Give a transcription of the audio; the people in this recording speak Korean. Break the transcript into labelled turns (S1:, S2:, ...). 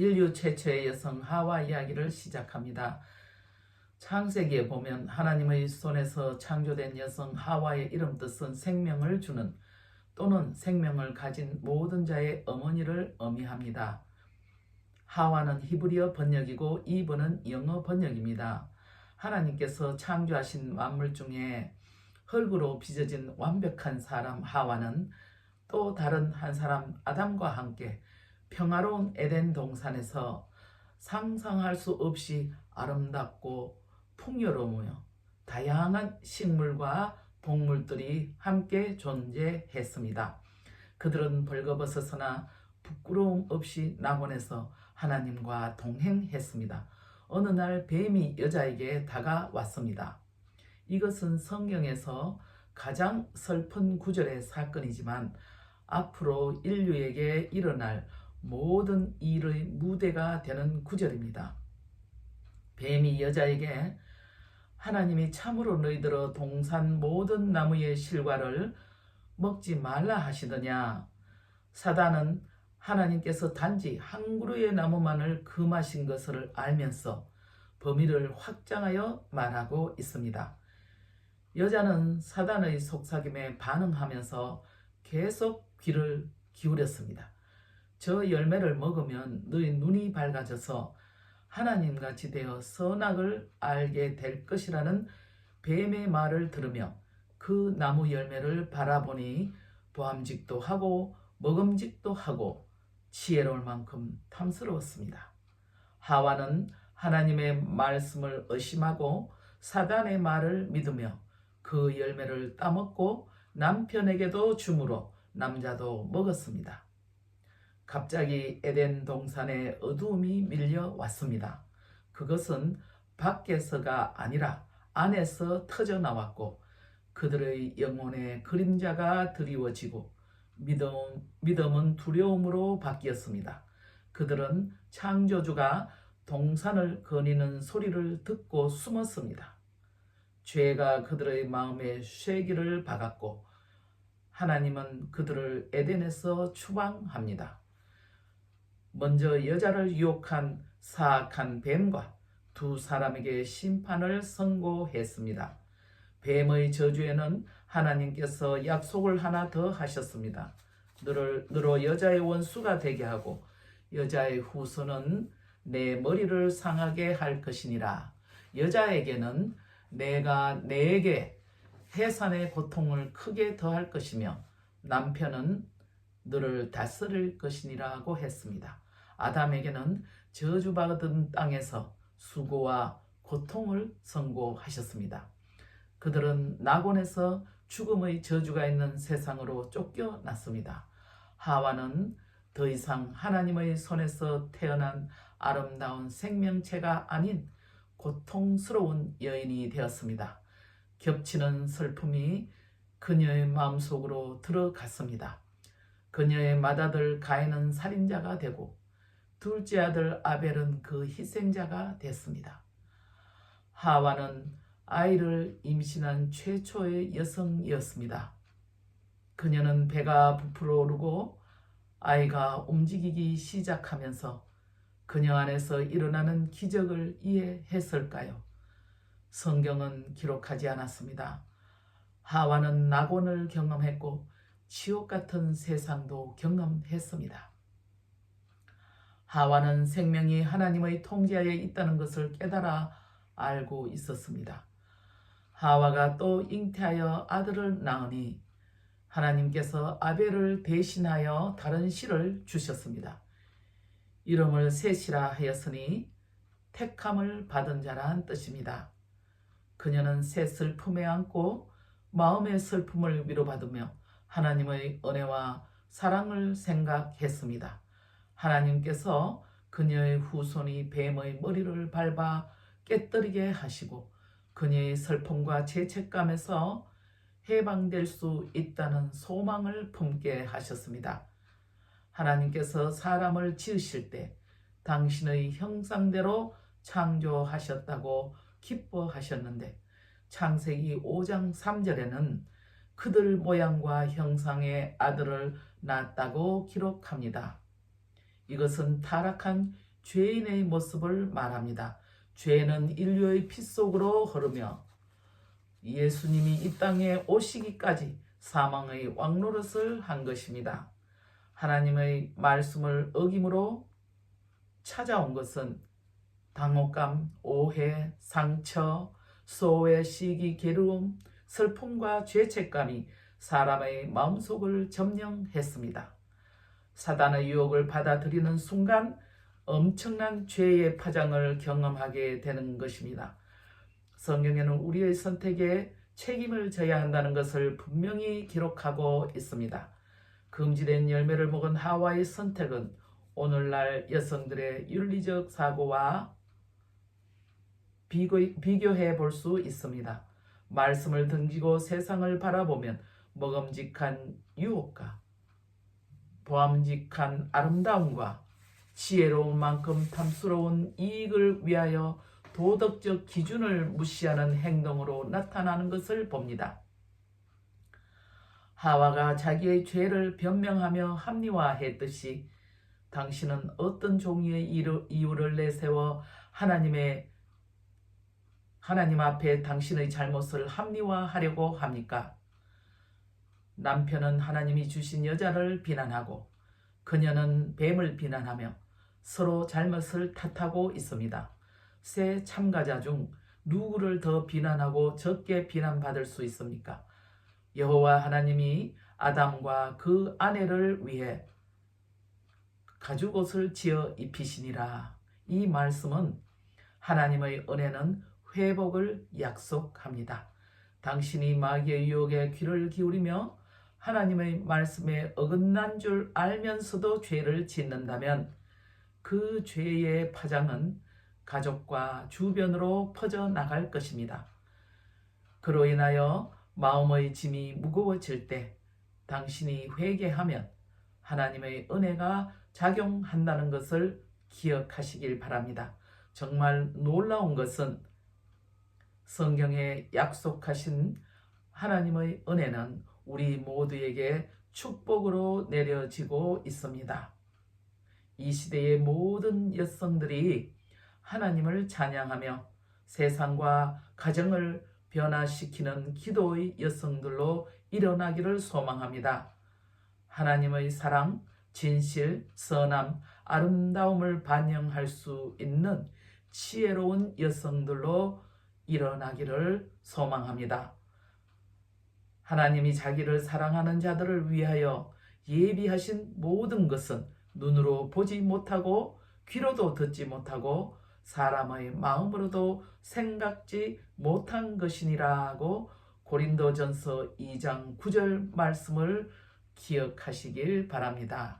S1: 인류 최초의 여성 하와 이야기를 시작합니다. 창세기에 보면 하나님의 손에서 창조된 여성 하와의 이름 뜻은 생명을 주는 또는 생명을 가진 모든 자의 어머니를 의미합니다. 하와는 히브리어 번역이고 이브는 영어 번역입니다. 하나님께서 창조하신 만물 중에 흙으로 빚어진 완벽한 사람 하와는 또 다른 한 사람 아담과 함께 평화로운 에덴 동산에서 상상할 수 없이 아름답고 풍요로우며 다양한 식물과 동물들이 함께 존재했습니다. 그들은 벌거벗어서나 부끄러움 없이 낙원에서 하나님과 동행했습니다. 어느 날 뱀이 여자에게 다가왔습니다. 이것은 성경에서 가장 슬픈 구절의 사건이지만 앞으로 인류에게 일어날 모든 일의 무대가 되는 구절입니다. 뱀이 여자에게 하나님이 참으로 너희들어 동산 모든 나무의 실과를 먹지 말라 하시더냐. 사단은 하나님께서 단지 한 그루의 나무만을 금하신 것을 알면서 범위를 확장하여 말하고 있습니다. 여자는 사단의 속삭임에 반응하면서 계속 귀를 기울였습니다. 저 열매를 먹으면 너희 눈이 밝아져서 하나님같이 되어 선악을 알게 될 것이라는 뱀의 말을 들으며 그 나무 열매를 바라보니 보암직도 하고 먹음직도 하고 지혜로울 만큼 탐스러웠습니다. 하와는 하나님의 말씀을 의심하고 사단의 말을 믿으며 그 열매를 따먹고 남편에게도 주므로 남자도 먹었습니다. 갑자기 에덴 동산에 어두움이 밀려왔습니다. 그것은 밖에서가 아니라 안에서 터져 나왔고 그들의 영혼의 그림자가 드리워지고 믿음, 믿음은 두려움으로 바뀌었습니다. 그들은 창조주가 동산을 거니는 소리를 듣고 숨었습니다. 죄가 그들의 마음에 쇠기를 박았고 하나님은 그들을 에덴에서 추방합니다. 먼저 여자를 유혹한 사악한 뱀과 두 사람에게 심판을 선고했습니다. 뱀의 저주에는 하나님께서 약속을 하나 더 하셨습니다. 너를 너로 여자의 원수가 되게 하고 여자의 후손은 내 머리를 상하게 할 것이니라. 여자에게는 내가 내게 해산의 고통을 크게 더할 것이며 남편은 너를 다스릴 것이니라고 했습니다. 아담에게는 저주받은 땅에서 수고와 고통을 선고하셨습니다. 그들은 낙원에서 죽음의 저주가 있는 세상으로 쫓겨났습니다. 하와는 더 이상 하나님의 손에서 태어난 아름다운 생명체가 아닌 고통스러운 여인이 되었습니다. 겹치는 슬픔이 그녀의 마음속으로 들어갔습니다. 그녀의 맏아들 가인은 살인자가 되고 둘째 아들 아벨은 그 희생자가 됐습니다. 하와는 아이를 임신한 최초의 여성이었습니다. 그녀는 배가 부풀어 오르고 아이가 움직이기 시작하면서 그녀 안에서 일어나는 기적을 이해했을까요? 성경은 기록하지 않았습니다. 하와는 낙원을 경험했고 지옥 같은 세상도 경험했습니다. 하와는 생명이 하나님의 통제하에 있다는 것을 깨달아 알고 있었습니다. 하와가 또 잉태하여 아들을 낳으니 하나님께서 아벨을 대신하여 다른 씨를 주셨습니다. 이름을 셋이라 하였으니 택함을 받은 자란 뜻입니다. 그녀는 셋을 품에 안고 마음의 슬픔을 위로받으며 하나님의 은혜와 사랑을 생각했습니다. 하나님께서 그녀의 후손이 뱀의 머리를 밟아 깨뜨리게 하시고 그녀의 슬픔과 죄책감에서 해방될 수 있다는 소망을 품게 하셨습니다. 하나님께서 사람을 지으실 때 당신의 형상대로 창조하셨다고 기뻐하셨는데 창세기 5장 3절에는 그들 모양과 형상의 아들을 낳았다고 기록합니다. 이것은 타락한 죄인의 모습을 말합니다. 죄는 인류의 피 속으로 흐르며 예수님이 이 땅에 오시기까지 사망의 왕노릇을 한 것입니다. 하나님의 말씀을 어김으로 찾아온 것은 당혹감, 오해, 상처, 소외, 시기, 괴로움, 슬픔과 죄책감이 사람의 마음속을 점령했습니다. 사단의 유혹을 받아들이는 순간 엄청난 죄의 파장을 경험하게 되는 것입니다. 성경에는 우리의 선택에 책임을 져야 한다는 것을 분명히 기록하고 있습니다. 금지된 열매를 먹은 하와의 선택은 오늘날 여성들의 윤리적 사고와 비교, 해 볼 수 있습니다. 말씀을 등지고 세상을 바라보면 먹음직한 유혹과 보암직한 아름다움과 지혜로운 만큼 탐스러운 이익을 위하여 도덕적 기준을 무시하는 행동으로 나타나는 것을 봅니다. 하와가 자기의 죄를 변명하며 합리화했듯이 당신은 어떤 종류의 이유를 내세워 하나님의 하나님 앞에 당신의 잘못을 합리화하려고 합니까? 남편은 하나님이 주신 여자를 비난하고 그녀는 뱀을 비난하며 서로 잘못을 탓하고 있습니다. 새 참가자 중 누구를 더 비난하고 적게 비난받을 수 있습니까? 여호와 하나님이 아담과 그 아내를 위해 가죽옷을 지어 입히시니라. 이 말씀은 하나님의 은혜는 회복을 약속합니다. 당신이 마귀의 유혹에 귀를 기울이며 하나님의 말씀에 어긋난 줄 알면서도 죄를 짓는다면 그 죄의 파장은 가족과 주변으로 퍼져 나갈 것입니다. 그로 인하여 마음의 짐이 무거워질 때 당신이 회개하면 하나님의 은혜가 작용한다는 것을 기억하시길 바랍니다. 정말 놀라운 것은 성경에 약속하신 하나님의 은혜는 우리 모두에게 축복으로 내려지고 있습니다. 이 시대의 모든 여성들이 하나님을 찬양하며 세상과 가정을 변화시키는 기도의 여성들로 일어나기를 소망합니다. 하나님의 사랑, 진실, 선함, 아름다움을 반영할 수 있는 지혜로운 여성들로 일어나기를 소망합니다. 하나님이 자기를 사랑하는 자들을 위하여 예비하신 모든 것은 눈으로 보지 못하고 귀로도 듣지 못하고 사람의 마음으로도 생각지 못한 것이니라고 고린도전서 2장 9절 말씀을 기억하시길 바랍니다.